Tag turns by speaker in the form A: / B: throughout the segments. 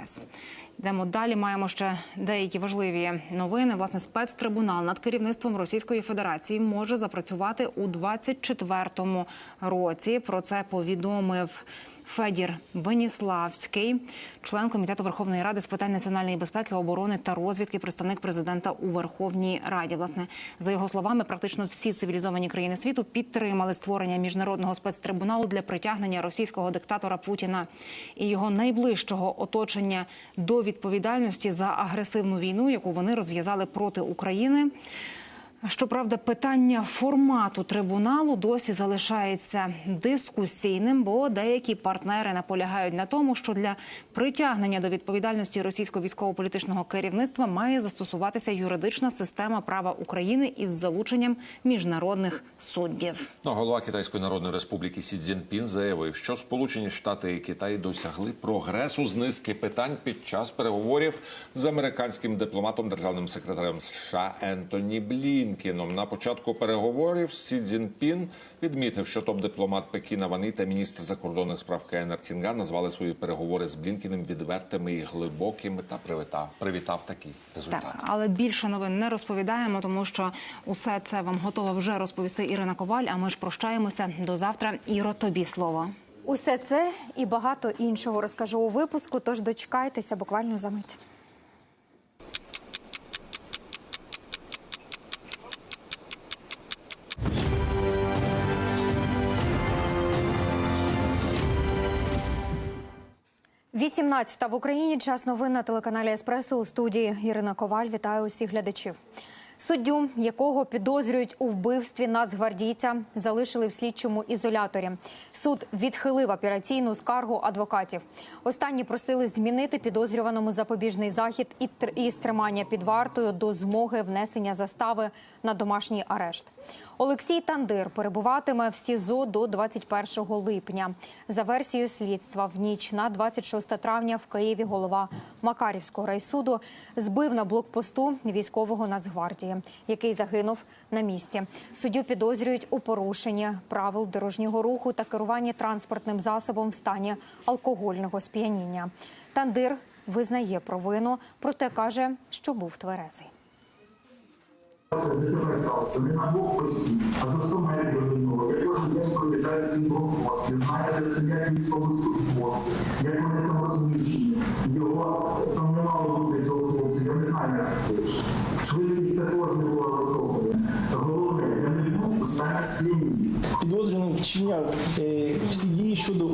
A: ЄС. Йдемо далі. Маємо ще деякі важливі новини. Власне, спецтрибунал над керівництвом Російської Федерації може запрацювати у 24-му році. Про це повідомив Федір Веніславський, член комітету Верховної Ради з питань національної безпеки, оборони та розвідки, представник президента у Верховній Раді. Власне, за його словами, практично всі цивілізовані країни світу підтримали створення міжнародного спецтрибуналу для притягнення російського диктатора Путіна і його найближчого оточення до відповідальності за агресивну війну, яку вони розв'язали проти України. Щоправда, питання формату трибуналу досі залишається дискусійним, бо деякі партнери наполягають на тому, що для притягнення до відповідальності російського військово-політичного керівництва має застосуватися юридична система права України із залученням міжнародних суддів.
B: Ну, голова Китайської Народної Республіки Сі Цзіньпін заявив, що Сполучені Штати і Китай досягли прогресу з низки питань під час переговорів з американським дипломатом, державним секретарем США Ентоні Блінкеном. На початку переговорів Сі Цзіньпін відмітив, що топ-дипломат Пекіна Ван І та міністр закордонних справ КНР Цінга назвали свої переговори з Блінкеним відвертими і глибокими та привітав, привітав такий результат.
A: Так, але більше новин не розповідаємо, тому що усе це вам готова вже розповісти Ірина Коваль. А ми ж прощаємося до завтра. Іро, тобі слово.
C: Усе це і багато іншого розкажу у випуску. Тож дочекайтеся буквально за мить. Вісімнадцята в Україні час новин на телеканалі Еспресо у студії Ірина Коваль. Вітаю усіх глядачів. Суддю, якого підозрюють у вбивстві нацгвардійця, залишили в слідчому ізоляторі. Суд відхилив апеляційну скаргу адвокатів. Останні просили змінити підозрюваному запобіжний захід і тр- і стримання під вартою до змоги внесення застави на домашній арешт. Олексій Тандир перебуватиме в СІЗО до 21 липня. За версією слідства, в ніч на 26 травня в Києві голова Макарівського райсуду збив на блокпосту військового Нацгвардії, який загинув на місці. Суддю підозрюють у порушенні правил дорожнього руху та керуванні транспортним засобом в стані алкогольного сп'яніння. Тандир визнає провину, проте каже, що був тверезий.
D: ДТП сталося не на блокпості, а за 100 метрів від нього. Ви кожен день проїжджаєте цей блокпост, ви знаєте, де стоять військовослужбовці, як вони там розміщені. Його там не мало бути цього хлопця, я не знаю, як хоче. Швидкість також не була розроблена. Головне, я не був у стані сп'яніння.
E: Підозрюваний вчиняв е, всі дії щодо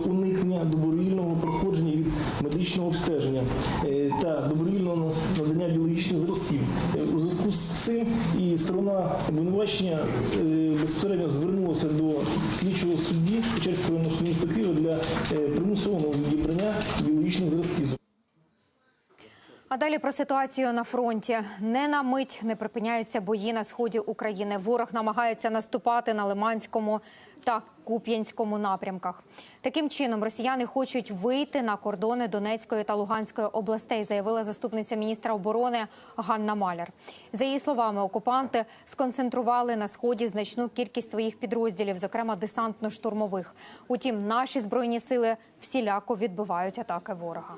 C: далі про ситуацію на фронті. Не на мить не припиняються бої на сході України. Ворог намагається наступати на Лиманському та Куп'янському напрямках. Таким чином росіяни хочуть вийти на кордони Донецької та Луганської областей, заявила заступниця міністра оборони Ганна Маляр. За її словами, окупанти сконцентрували на сході значну кількість своїх підрозділів, зокрема десантно-штурмових. Утім, наші збройні сили всіляко відбивають атаки ворога.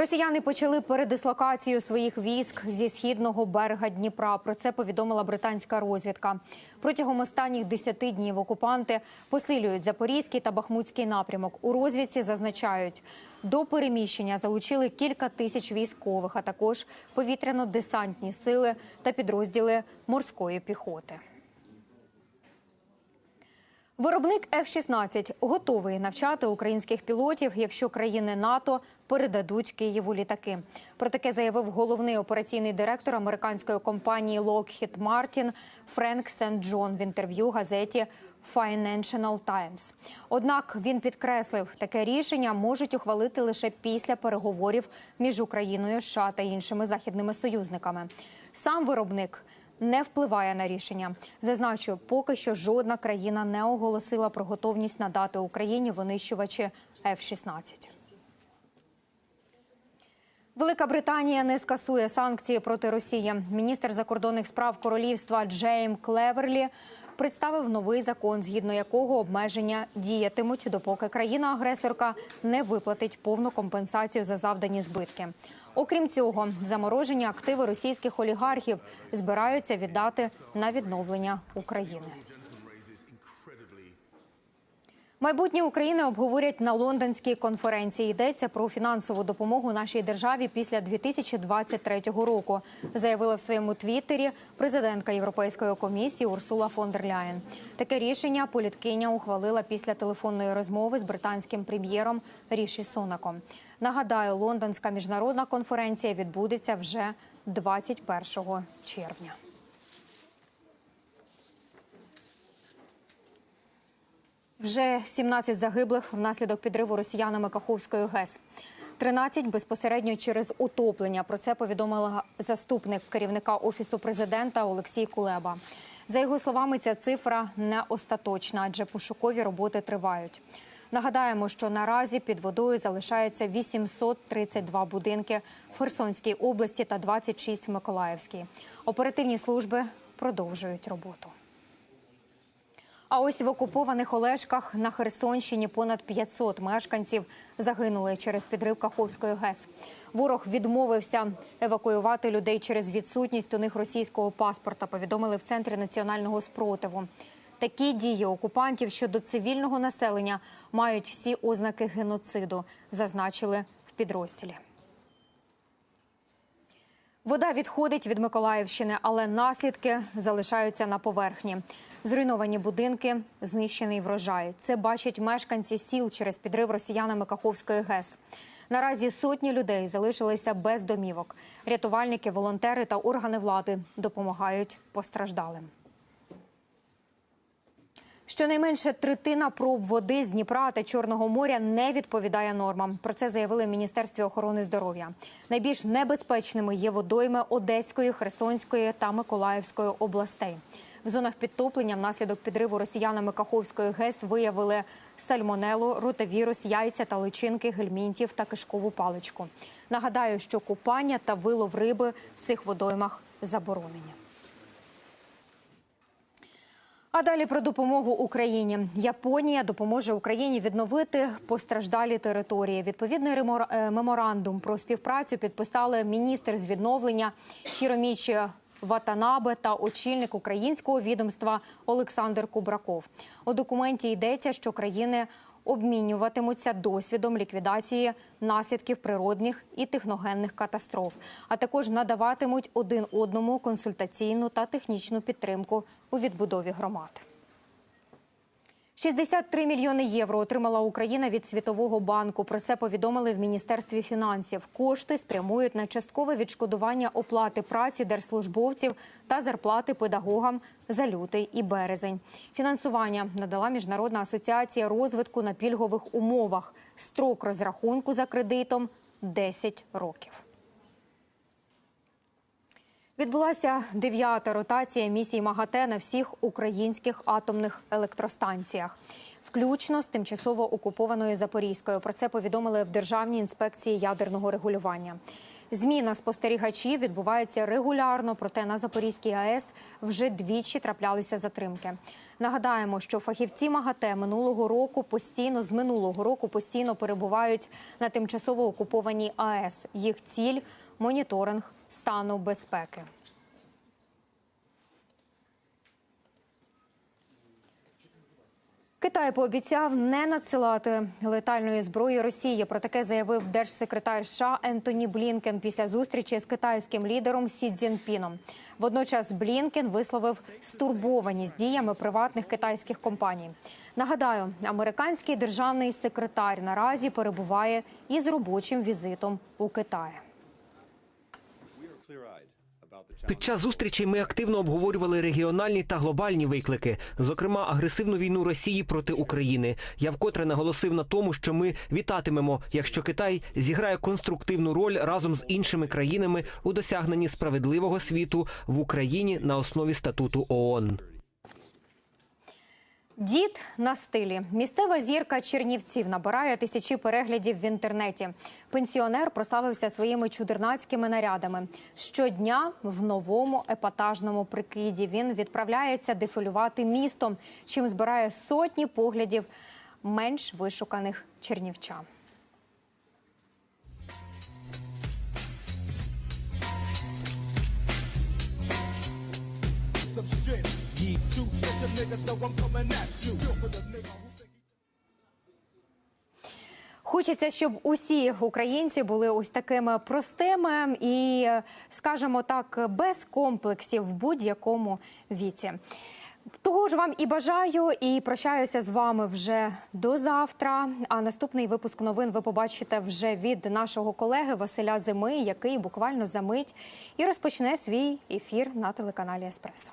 C: Росіяни почали передислокацію своїх військ зі східного берега Дніпра. Про це повідомила британська розвідка. Протягом останніх 10 днів окупанти посилюють Запорізький та Бахмутський напрямок. У розвідці зазначають, до переміщення залучили кілька тисяч військових, а також повітряно-десантні сили та підрозділи морської піхоти. Виробник F-16 готовий навчати українських пілотів, якщо країни НАТО передадуть Києву літаки. Про таке заявив головний операційний директор американської компанії Lockheed Martin Френк Сент Джон в інтерв'ю газеті Financial Times. Однак він підкреслив, таке рішення можуть ухвалити лише після переговорів між Україною, США та іншими західними союзниками. Сам виробник не впливає на рішення. Зазначу, поки що жодна країна не оголосила про готовність надати Україні винищувачі F-16. Велика Британія не скасує санкції проти Росії. Міністр закордонних справ королівства Джейм Клеверлі представив новий закон, згідно якого обмеження діятимуть, допоки країна-агресорка не виплатить повну компенсацію за завдані збитки. Окрім цього, заморожені активи російських олігархів збираються віддати на відновлення України. Майбутнє України обговорять на лондонській конференції. Йдеться про фінансову допомогу нашій державі після 2023 року. Заявила в своєму твіттері президентка Європейської комісії Урсула фон дер Ляєн. Таке рішення політкиня ухвалила після телефонної розмови з британським прем'єром Ріші Сунаком. Нагадаю, лондонська міжнародна конференція відбудеться вже 21 червня. Вже 17 загиблих внаслідок підриву росіянами Каховської ГЕС. 13 безпосередньо через утоплення. Про це повідомила заступник керівника офісу президента Олексій Кулеба. За його словами, ця цифра не остаточна, адже пошукові роботи тривають. Нагадаємо, що наразі під водою залишається 832 будинки в Херсонській області та 26 в Миколаївській. Оперативні служби продовжують роботу. А ось в окупованих Олешках на Херсонщині понад 500 мешканців загинули через підрив Каховської ГЕС. Ворог відмовився евакуювати людей через відсутність у них російського паспорта. Повідомили в центрі національного спротиву. Такі дії окупантів щодо цивільного населення мають всі ознаки геноциду, зазначили в підрозділі. Вода відходить від Миколаївщини, але наслідки залишаються на поверхні. Зруйновані будинки, знищений врожай. Це бачать мешканці сіл через підрив росіянами Каховської ГЕС. Наразі сотні людей залишилися без домівок. Рятувальники, волонтери та органи влади допомагають постраждалим. Щонайменше третина проб води з Дніпра та Чорного моря не відповідає нормам. Про це заявили Міністерстві охорони здоров'я. Найбільш небезпечними є водойми Одеської, Херсонської та Миколаївської областей. В зонах підтоплення внаслідок підриву росіянами Каховської ГЕС виявили сальмонелу, ротавірус, яйця та личинки, гельмінтів та кишкову паличку. Нагадаю, що купання та вилов риби в цих водоймах заборонені. А далі про допомогу Україні. Японія допоможе Україні відновити постраждалі території. Відповідний ремор- е, меморандум про співпрацю підписали міністр з відновлення Хіромічі Ватанабе та очільник українського відомства Олександр Кубраков. У документі йдеться, що країни обмінюватимуться досвідом ліквідації наслідків природних і техногенних катастроф, а також надаватимуть один одному консультаційну та технічну підтримку у відбудові громад. 63 мільйони євро отримала Україна від Світового банку. Про це повідомили в Міністерстві фінансів. Кошти спрямують на часткове відшкодування оплати праці держслужбовців та зарплати педагогам за лютий і березень. Фінансування надала Міжнародна асоціація розвитку на пільгових умовах. Строк розрахунку за кредитом 10 років. Відбулася дев'ята ротація місій МАГАТЕ на всіх українських атомних електростанціях, включно з тимчасово окупованою Запорізькою. Про це повідомили в Державній інспекції ядерного регулювання. Зміна спостерігачів відбувається регулярно, проте на Запорізькій АЕС вже двічі траплялися затримки. Нагадаємо, що фахівці МАГАТЕ минулого року постійно з минулого року постійно перебувають на тимчасово окупованій АЕС. Їх ціль моніторинг стану безпеки. Китай пообіцяв не надсилати летальної зброї Росії. Про таке заявив держсекретар США Ентоні Блінкен після зустрічі з китайським лідером Сі Цзіньпіном. Водночас Блінкен висловив стурбованість діями приватних китайських компаній. Нагадаю, американський державний секретар наразі перебуває із робочим візитом у Китаї.
F: Під час зустрічі ми активно обговорювали регіональні та глобальні виклики, зокрема агресивну війну Росії проти України. Я вкотре наголосив на тому, що ми вітатимемо, якщо Китай зіграє конструктивну роль разом з іншими країнами у досягненні справедливого світу в Україні на основі статуту ООН.
C: Дід на стилі. Місцева зірка Чернівців набирає тисячі переглядів в інтернеті. Пенсіонер прославився своїми чудернацькими нарядами. Щодня в новому епатажному прикиді він відправляється дефілювати містом, чим збирає сотні поглядів менш вишуканих чернівчан.
G: some shit.
C: Хочеться, щоб усі українці були ось такими простими і, скажімо так, без комплексів в будь-якому віці. Того ж вам і бажаю, і прощаюся з вами вже до завтра. А наступний випуск новин ви побачите вже від нашого колеги Василя Зими, який буквально за мить і розпочне свій ефір на телеканалі Еспресо.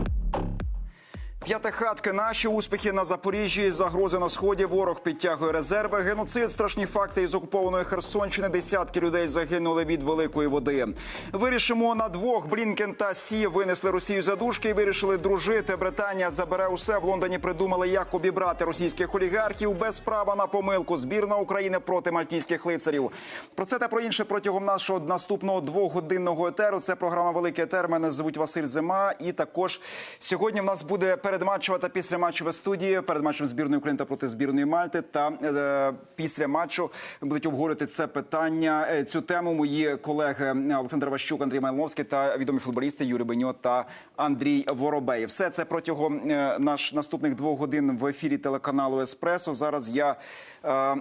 H: П'ятихатки наші успіхи на Запоріжжі, загрози на сході. Ворог підтягує резерви. Геноцид, страшні факти із окупованої Херсонщини. Десятки людей загинули від великої води. Вирішимо на двох. Блінкен та Сі винесли Росію за дужки і вирішили дружити. Британія забере усе. В Лондоні придумали, як обібрати російських олігархів без права на помилку. Збірна України проти мальтійських лицарів. Про це та про інше протягом нашого наступного двогодинного етеру. Це програма Великий етер. Мене звуть Василь Зима. І також сьогодні в нас буде передматчева та післяматчева студія. Перед матчем збірної України та проти збірної Мальти. Та е, після матчу будуть обговорювати це питання. е, Цю тему мої колеги Олександр Ващук, Андрій Майловський та відомі футболісти Юрій Беньо та Андрій Воробей. Все це протягом е, наш наступних двох годин в ефірі телеканалу Еспресо. Зараз я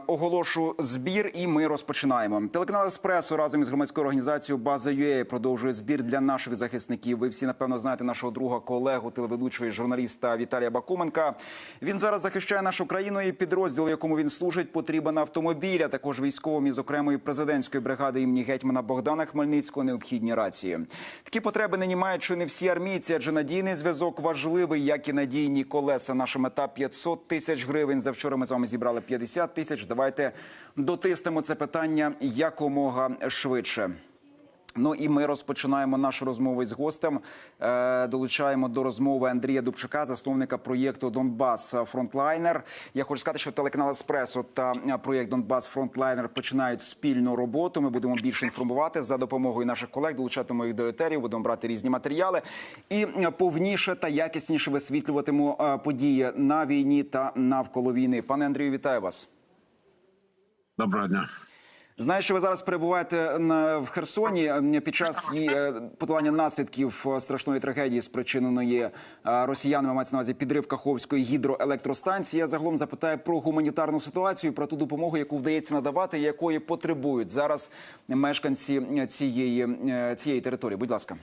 H: оголошу збір, і ми розпочинаємо. Телеканал Еспресо разом із громадською організацією База UA продовжує збір для наших захисників. Ви всі напевно знаєте нашого друга, колегу, телеведучого журналіста Віталія Бакуменка. Він зараз захищає нашу країну і підрозділ, якому він служить, потрібен автомобіль, а також військовим із окремої президентської бригади імені гетьмана Богдана Хмельницького необхідні рації. Такі потреби нині мають чи не всі армійці, адже надійний зв'язок важливий, як і надійні колеса. Наша мета 500 тисяч гривень. Завчора ми з вами зібрали 50 тисяч. Давайте дотиснемо це питання якомога швидше. Ну і ми розпочинаємо нашу розмову із гостем. Е, долучаємо до розмови Андрія Дубчака, засновника проєкту Донбас Фронтлайнер. Я хочу сказати, що телеканал Еспресо та проєкт Донбас Фронтлайнер починають спільну роботу. Ми будемо більше інформувати за допомогою наших колег, долучатимемо їх до етерів, будемо брати різні матеріали і повніше та якісніше висвітлюватимемо е, події на війні та навколо війни. Пане Андрію, вітаю вас.
I: Доброго дня.
H: Знаю, що ви зараз перебуваєте на в Херсоні під час її е, подолання наслідків е, страшної трагедії, спричиненої е, росіянами, мається на увазі підрив Каховської гідроелектростанції. Я загалом запитаю про гуманітарну ситуацію, про ту допомогу, яку вдається надавати, якої потребують зараз мешканці цієї, цієї території. Будь ласка.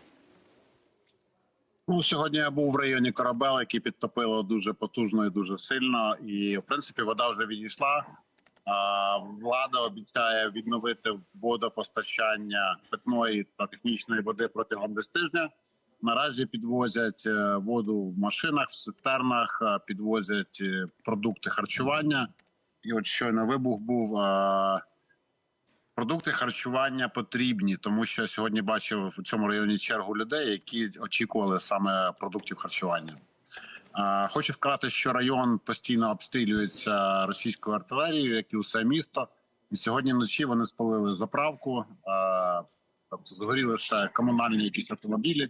I: Ну сьогодні я був в районі Корабел, який підтопило дуже потужно і дуже сильно. І в принципі вода вже відійшла. Влада обіцяє відновити водопостачання питної та технічної води протягом тижня. Наразі підвозять е, воду в машинах, в цистернах, е, підвозять е, продукти харчування. І от щойно вибух був. Продукти харчування потрібні, тому що сьогодні бачив в цьому районі чергу людей, які очікували саме продуктів харчування. Хочу сказати, що район постійно обстрілюється російською артилерією, як і усе місто. І сьогодні вночі вони спалили заправку, тобто згоріли ще комунальні якісь автомобілі.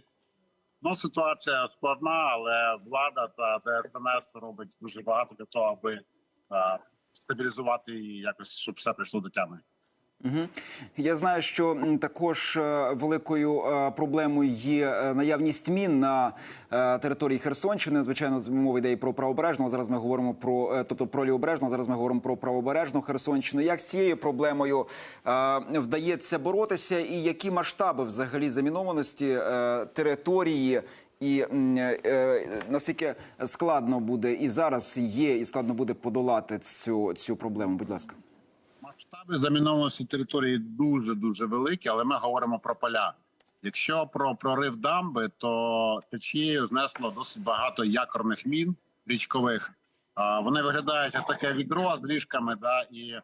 I: Ну, ситуація складна, але влада та ДСНС робить дуже багато для того, аби стабілізувати і якось, щоб все прийшло до тями.
H: Угу. Я знаю, що також е, великою е, проблемою є е, наявність мін на території Херсонщини. Звичайно, мова йде і про правобережну. Зараз ми говоримо про тобто про лівобережну. Зараз ми говоримо про правобережну Херсонщину. Як з цією проблемою вдається боротися, і які масштаби взагалі замінованості території? І наскільки складно буде і зараз є, і складно буде подолати цю, цю проблему? Будь ласка.
I: Масштаби замінованості території дуже дуже великі, але ми говоримо про поля. Якщо про прорив дамби, то течією знесло досить багато якорних мін річкових. Вони виглядають як таке відро з ріжками, да, і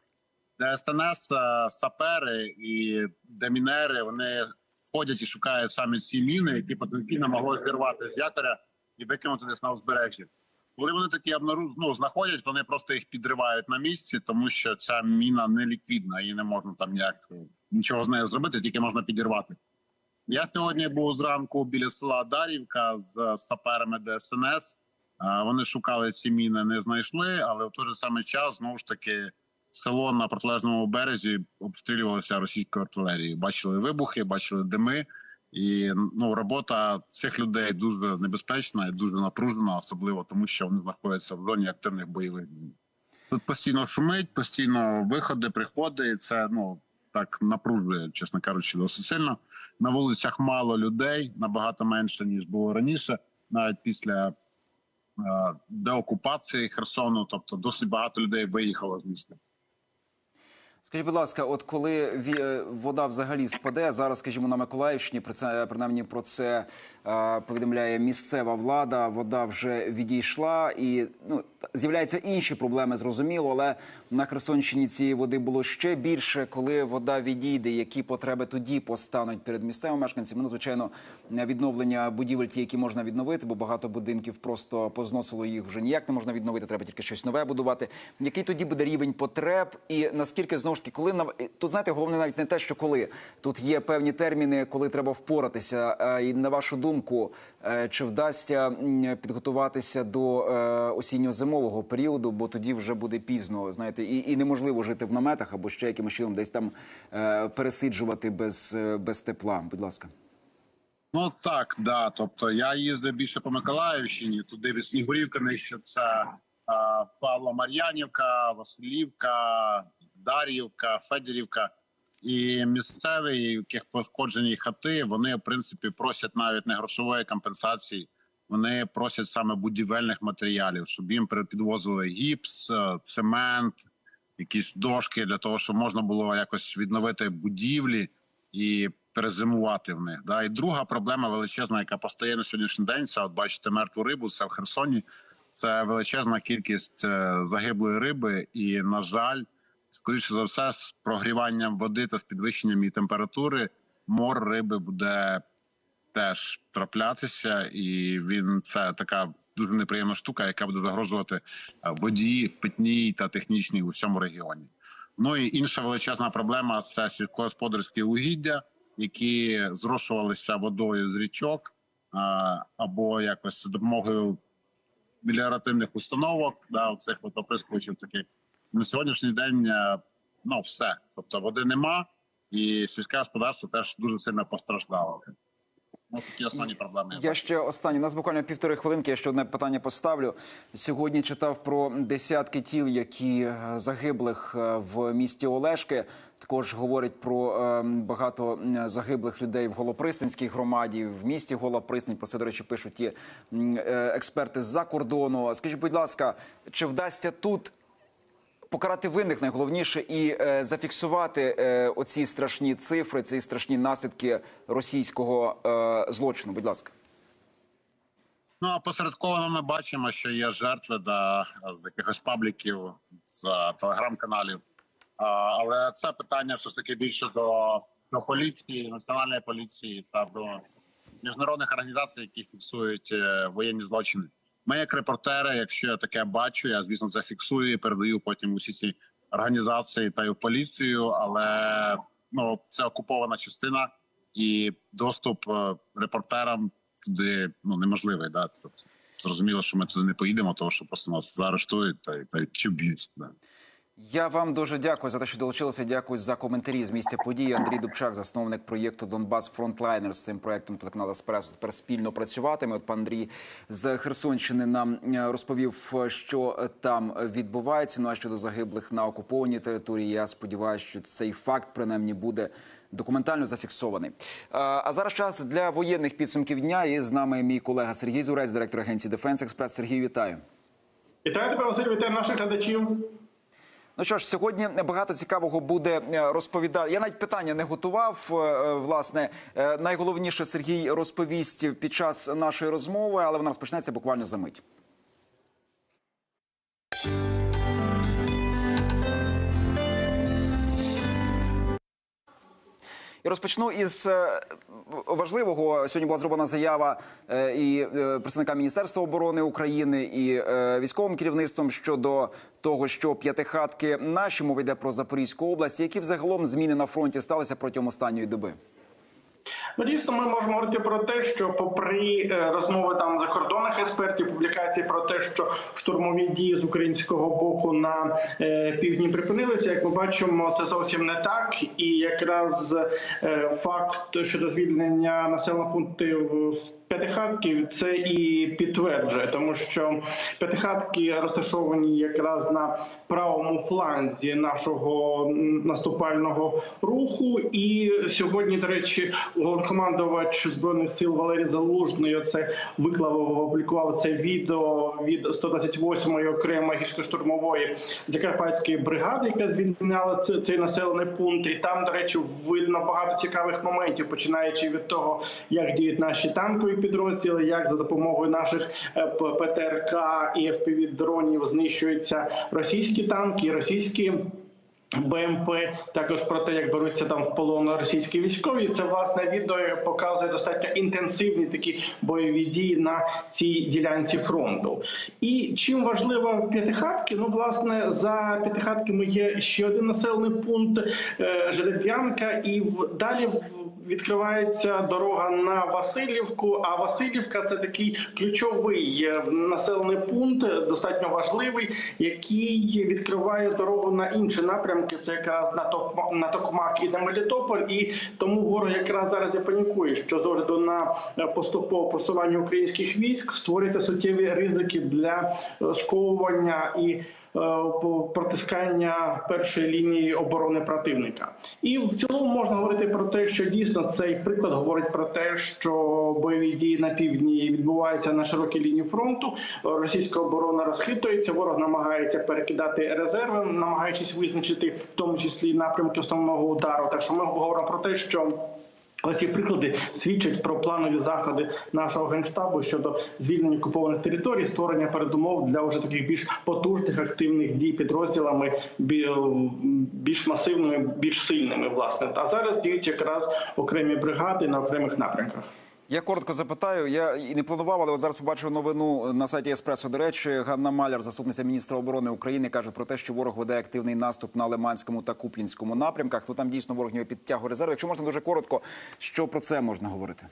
I: ДСНС, е, сапери і демінери вони ходять і шукають саме ці міни, які потенційно могли зірвати з якоря і викинути десь на узбережжі. Коли вони такі ну, знаходять, вони просто їх підривають на місці, тому що ця міна не ліквідна, її не можна там ніяк нічого з нею зробити, тільки можна підірвати. Я сьогодні був зранку біля села Дарівка з саперами ДСНС. А, Вони шукали ці міни, не знайшли, але в той же самий час знову ж таки село на протилежному березі обстрілювалося російською артилерією. Бачили вибухи, бачили дими. І ну робота цих людей дуже небезпечна і дуже напружена, особливо тому, що вони знаходяться в зоні активних бойових дій. Тут постійно шумить, постійно виходи, приходи. І це ну так напружує, чесно кажучи, досить сильно. На вулицях мало людей, набагато менше ніж було раніше, навіть після е, деокупації Херсону. Тобто, досить багато людей виїхало з міста.
H: Скажіть, будь ласка, от коли е, вода взагалі спаде, зараз, скажімо, на Миколаївщині, про це принаймні про це повідомляє місцева влада. Вода вже відійшла, і ну з'являються інші проблеми, зрозуміло. Але на Херсонщині цієї води було ще більше. Коли вода відійде, які потреби тоді постануть перед місцевими мешканцями? Ну, звичайно, відновлення будівель, ті, які можна відновити, бо багато будинків просто позносило їх вже ніяк не можна відновити. Треба тільки щось нове будувати. Який тоді буде рівень потреб, і наскільки знову ж таки, коли на тут знаєте, головне навіть не те, що коли тут є певні терміни, коли треба впоратися. І на вашу думку, е, чи вдасться підготуватися до е, осінньо-зимового періоду, бо тоді вже буде пізно, знаєте, і, і неможливо жити в наметах або ще якимось чином десь там е, пересиджувати без, без тепла. Будь ласка.
I: Ну так, да. Тобто я їздив більше по Миколаївщині, туди від Снігурівка, нижче це Павло Мар'янівка, Василівка, Дар'ївка, Федорівка. І місцеві, у яких пошкоджені хати, вони в принципі просять навіть не грошової компенсації. Вони просять саме будівельних матеріалів, щоб їм підвозили гіпс, е, цемент, якісь дошки для того, щоб можна було якось відновити будівлі і перезимувати в них. Да? І друга проблема величезна, яка постає на сьогоднішній день. Це от бачите мертву рибу. Це в Херсоні. Це величезна кількість е, загиблої риби, і на жаль, скоріше за все, з прогріванням води та з підвищенням її температури мор риби буде теж траплятися, і він це така дуже неприємна штука, яка буде загрожувати е, воді, питній та технічній у всьому регіоні. Ну і інша величезна проблема це сільськогосподарські угіддя, які зрошувалися водою з річок або якось за допомогою меліоративних установок, да, цих от таких. На сьогоднішній день е, ну все. Тобто води нема, і сільське господарство теж дуже сильно постраждало. Ну, такі основні проблеми.
H: Я ще останнє. У нас буквально півтори хвилинки. Я ще одне питання поставлю. Сьогодні читав про десятки тіл, які е, загиблих е, в місті Олешки. Також говорять про е, багато загиблих людей в Голопристанській громаді, в місті Голопристань. Про це, до речі, пишуть ті експерти з-за кордону. Скажіть, будь ласка, чи вдасться тут покарати винних найголовніше і е, зафіксувати е, оці страшні цифри, ці страшні наслідки російського е, злочину? Будь ласка.
I: Ну а посередковано ми бачимо, що є жертви да, з якихось пабліків, з телеграм-каналів. Але це питання все ж таки більше до, до поліції, національної поліції та до міжнародних організацій, які фіксують е, воєнні злочини. Ми, як репортери, якщо я таке бачу, я звісно це фіксую і передаю потім усі ці організації та й у поліцію. Але ну це окупована частина, і доступ е, репортерам туди ну неможливий. Да? Тобто, зрозуміло, що ми туди не поїдемо, тому що просто нас заарештують та, та чи б'ють. Да.
H: Я вам дуже дякую за те, що долучилися. Дякую за коментарі з місця події. Андрій Дубчак, засновник проєкту Донбас Фронтлайнер. З цим проєктом телеканал Еспресо тепер спільно працюватиме. От пан Андрій з Херсонщини нам е, розповів, що там відбувається. Ну а щодо загиблих на окупованій території, я сподіваюся, що цей факт принаймні буде. Документально зафіксований. А, А зараз час для воєнних підсумків дня. І з нами мій колега Сергій Зурець, директор агенції Дефенс Експрес. Сергій, вітаю.
E: Вітаю тебе, Василь, вітаю наших глядачів.
H: Ну що ж, сьогодні багато цікавого буде е, розповідати. Я навіть питання не готував. е, е, Власне, найголовніше Сергій розповість під час нашої розмови, але вона розпочнеться буквально за мить. І розпочну із е, важливого. Сьогодні була зроблена заява е, і е, представника Міністерства оборони України і військовим керівництвом щодо того, що п'ятихатки наші мови йде про Запорізьку область. Які взагалом зміни на фронті сталися протягом останньої доби?
J: Ну, дійсно, ми можемо говорити про те, що, попри е, розмови там закордонних експертів, публікації про те, що штурмові дії з українського боку на е, півдні припинилися, як ми бачимо, це зовсім не так. І якраз е, факт щодо звільнення населених пунктів п'ятихатків це і підтверджує, тому що п'ятихатки розташовані якраз на правому фланзі нашого наступального руху. І сьогодні, до речі, головнокомандувач збройних сил Валерій Залужний оце виклав опублікував це відео від 128-ї окремої гірсько-штурмової закарпатської бригади, яка звільняла це- цей населений пункт. І там, до речі, видно багато цікавих моментів, починаючи від того, як діють наші танкові підрозділи, як за допомогою наших е, ПТРК і fpv дронів знищуються російські танки, російські. БМП також про те, як беруться там в полон російські військові. Це власне відео показує достатньо інтенсивні такі бойові дії на цій ділянці фронту. І чим важлива п'ятихатки? Ну, власне, за п'ятихатками є ще один населений пункт е, Жереб'янка, і далі відкривається дорога на Васильівку. А Васильівка це такий ключовий е, населений пункт, достатньо важливий, який відкриває дорогу на інші напрямки. Це якраз на Токма- на Токмак і на Мелітополь. І тому ворог якраз зараз і панікує, що з огляду на е, поступове просування українських військ створюється суттєві ризики для сковування і е, по- протискання першої лінії оборони противника. І в цілому можна говорити про те, що дійсно цей приклад говорить про те, що бойові дії на півдні відбуваються на широкій лінії фронту. Російська оборона розхитується, ворог намагається перекидати резерви, намагаючись визначити в тому числі напрямки основного удару. Так що ми говоримо про те, що Оці приклади свідчать про планові заходи нашого генштабу щодо звільнення окупованих територій, створення передумов для вже таких більш потужних активних дій підрозділами, більш масивними, більш сильними. Власне, а зараз діють якраз окремі бригади на окремих напрямках.
H: Я коротко запитаю. Я і не планував, але от зараз побачив новину на сайті Еспресо. До речі, Ганна Маляр, заступниця міністра оборони України, каже про те, що ворог веде активний наступ на Лиманському та Куп'янському напрямках. Ну там дійсно ворог ніби підтягує резерви. Якщо можна дуже коротко, що про це можна говорити?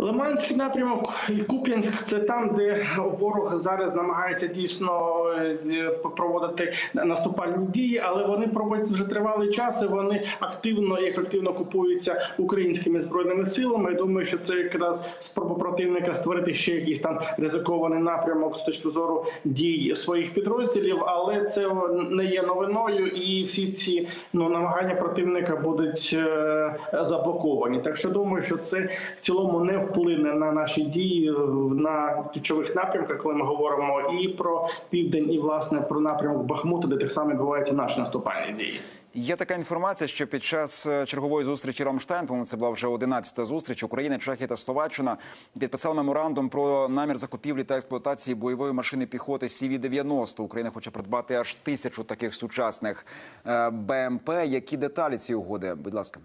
J: Лиманський напрямок і Куп'янськ це там, де ворог зараз намагається дійсно е, проводити наступальні дії, але вони проводять вже тривалий час. і Вони активно і ефективно купуються українськими збройними силами. Я думаю, що це якраз спроба противника створити ще якийсь там ризикований напрямок з точки зору дій своїх підрозділів, але це не є новиною, і всі ці ну намагання противника будуть е, заблоковані. Так що думаю, що це в цілому не вплине на наші дії на ключових напрямках, коли ми говоримо і про південь, і власне про напрямок Бахмута, де так само відбуваються наші наступальні дії.
H: Є така інформація, що під час е, чергової зустрічі Рамштайн, по-моєму, це була вже 11-та зустріч. Україна, Чехія та Словаччина підписали меморандум про намір закупівлі та експлуатації бойової машини піхоти CV-90. Україна хоче придбати аж тисячу таких сучасних е, БМП. Які деталі цієї угоди? Будь ласка.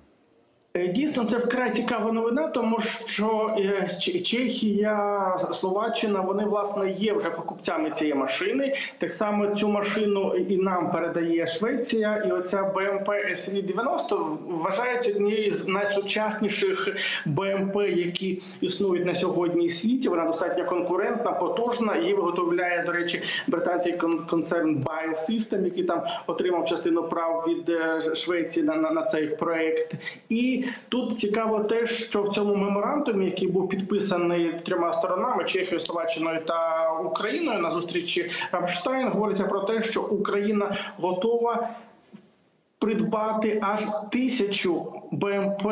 J: Е, Дійсно, це вкрай цікава новина, тому що е, Чехія, Словаччина, вони власне є вже покупцями цієї машини. Так само цю машину і нам передає Швеція, і оця БМП СВ-90 вважається однією з найсучасніших БМП, які існують на сьогодні світі. Вона достатньо конкурентна, потужна. Її виготовляє, до речі, британський кон- концерн Biosystem, який там отримав частину прав від е, Швеції на, на, на цей проект. І тут цікаво те, що в цьому меморандумі, який був підписаний трьома сторонами Чехією, Словаччиною та Україною на зустрічі Рамштайн, говориться про те, що Україна готова. Придбати аж тисячу БМП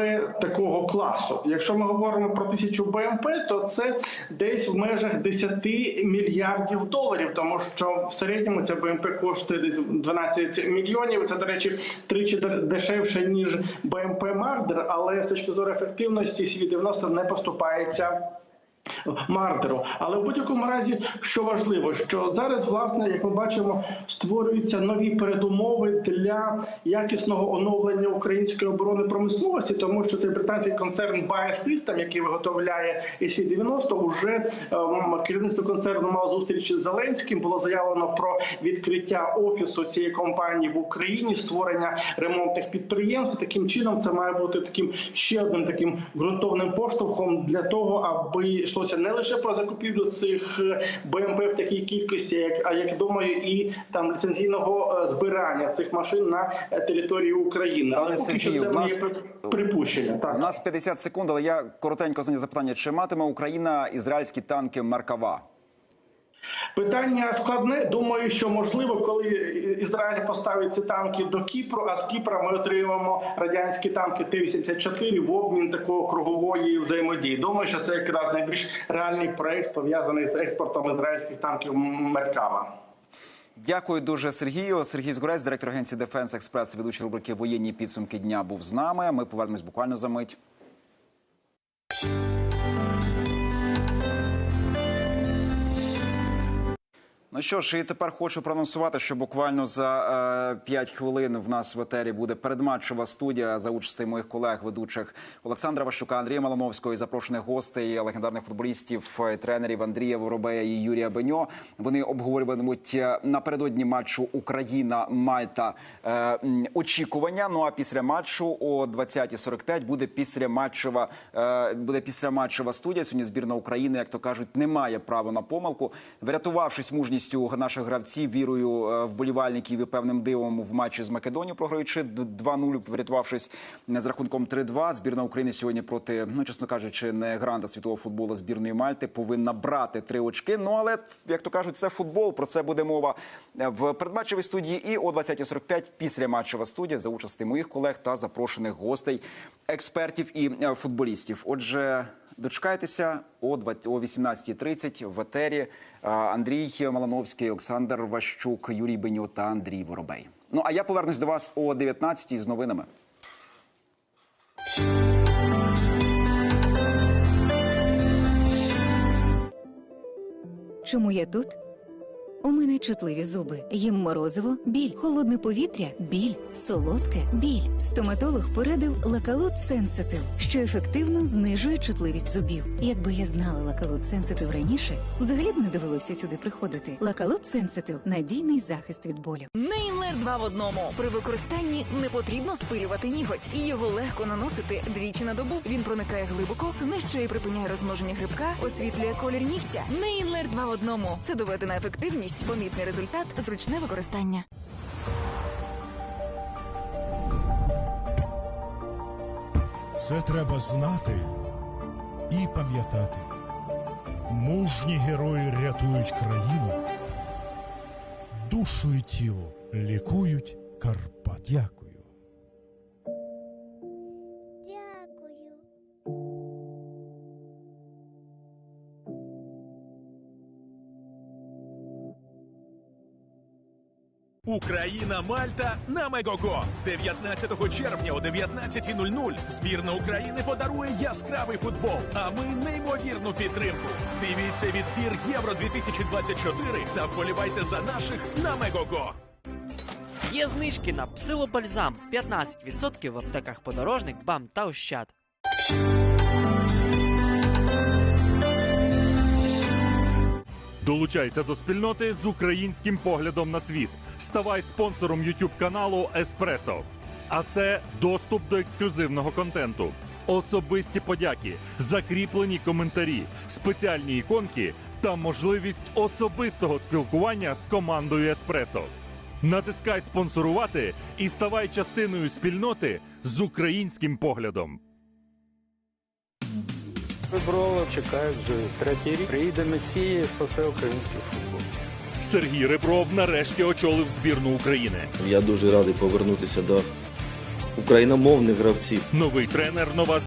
J: такого класу. Якщо ми говоримо про тисячу БМП, то це десь в межах 10 мільярдів доларів, тому що в середньому ця БМП коштує десь 12 мільйонів. Це, до речі, тричі дешевше ніж БМП Мардер, але з точки зору ефективності CV-90 не поступається мартеру. Але в будь-якому разі, що важливо, що зараз, власне, як ми бачимо, створюються нові передумови для якісного оновлення української оборони промисловості, тому що цей британський концерн Biosystem, який виготовляє AC-90, уже ем, керівництво концерну мало зустріч з Зеленським. Було заявлено про відкриття офісу цієї компанії в Україні, створення ремонтних підприємств. Таким чином, це має бути таким ще одним таким ґрунтовним поштовхом для того, аби йшлося не лише про закупівлю цих е, БМП в такій кількості, як а як думаю, і там ліцензійного е, збирання цих машин на е, території України. Але поки що це
H: нас-
J: моє припущення. Так
H: У нас 50 секунд, але я коротенько задаю запитання: чи матиме Україна ізраїльські танки Маркава?
J: Питання складне. Думаю, що можливо, коли Ізраїль поставить ці танки до Кіпру, а з Кіпра ми отримаємо радянські танки Т-84 в обмін такої кругової взаємодії. Думаю, що це якраз найбільш реальний проект пов'язаний з експортом ізраїльських танків Меркава.
H: Дякую дуже Сергію. Сергій Згурець, директор агенції Дефенс Експрес, ведучий рубрики Воєнні підсумки дня був з нами. Ми повернемось буквально за мить. Ну що ж, і тепер хочу проанонсувати, що буквально за е, 5 хвилин в нас в етері буде передматчова студія за участі моїх колег, ведучих Олександра Ващука, Андрія Малановського і запрошених гостей, легендарних футболістів, е, тренерів Андрія Воробея і Юрія Беньо. Вони обговорюватимуть е, напередодні матчу Україна Мальта е, очікування. Ну а після матчу о 20.45 буде післяматчева е, буде післяматчева студія. Сьогодні збірна України, як то кажуть, не має права на помилку. Врятувавшись мужністю наших гравців, вірою е, вболівальників і певним дивом в матчі з Македонією, програючи 2-0, врятувавшись з рахунком 3-2. Збірна України сьогодні проти, ну чесно кажучи, не гранта світового футболу збірної Мальти повинна брати три очки. Ну але як то кажуть, це футбол. Про це буде мова в передматчевій студії. І о 20.45 після матчева студія за участі моїх колег та запрошених гостей, експертів і е, футболістів. Отже. Дочекайтеся о 20 о 18.30 в етері Андрій Малановський, Олександр Ващук, Юрій Беню та Андрій Воробей. Ну а я повернусь до вас о 19.00 з новинами.
K: Чому я тут? У мене чутливі зуби. Їм морозиво, біль, холодне повітря, біль, солодке, біль. Стоматолог порадив лакалут Сенситив, що ефективно знижує чутливість зубів. Якби я знала лакалут Сенситив раніше, взагалі б не довелося сюди приходити. Лакалут Сенситив надійний захист від болю.
L: Нейнлер 2 в одному. При використанні не потрібно спилювати ніготь, і його легко наносити двічі на добу. Він проникає глибоко, знищує і припиняє розмноження грибка, освітлює колір нігтя. Нейнлер 2 в одному. Це доведена ефективність, помітний результат, зручне використання.
M: Це треба знати і пам'ятати. Мужні герої рятують країну, душу і тіло лікують Карпат. Дякую.
N: Україна Мальта на Мегого 19 червня о 19.00 збірна України подарує яскравий футбол. А ми неймовірну підтримку. Дивіться відбір Євро 2024 та вболівайте за наших на Мегого.
O: Є знижки на псилобальзам 15% в аптеках подорожник, бам та ощад.
P: Долучайся до спільноти з українським поглядом на світ. Ставай спонсором YouTube каналу Еспресо. А це доступ до ексклюзивного контенту, особисті подяки, закріплені коментарі, спеціальні іконки та можливість особистого спілкування з командою Еспресо. Натискай спонсорувати і ставай частиною спільноти з українським поглядом.
Q: Реброва чекають вже третій рік. Приїде Месія спасе український футбол.
P: Сергій Ребров нарешті очолив збірну України.
R: Я дуже радий повернутися до україномовних гравців.
P: Новий тренер, нова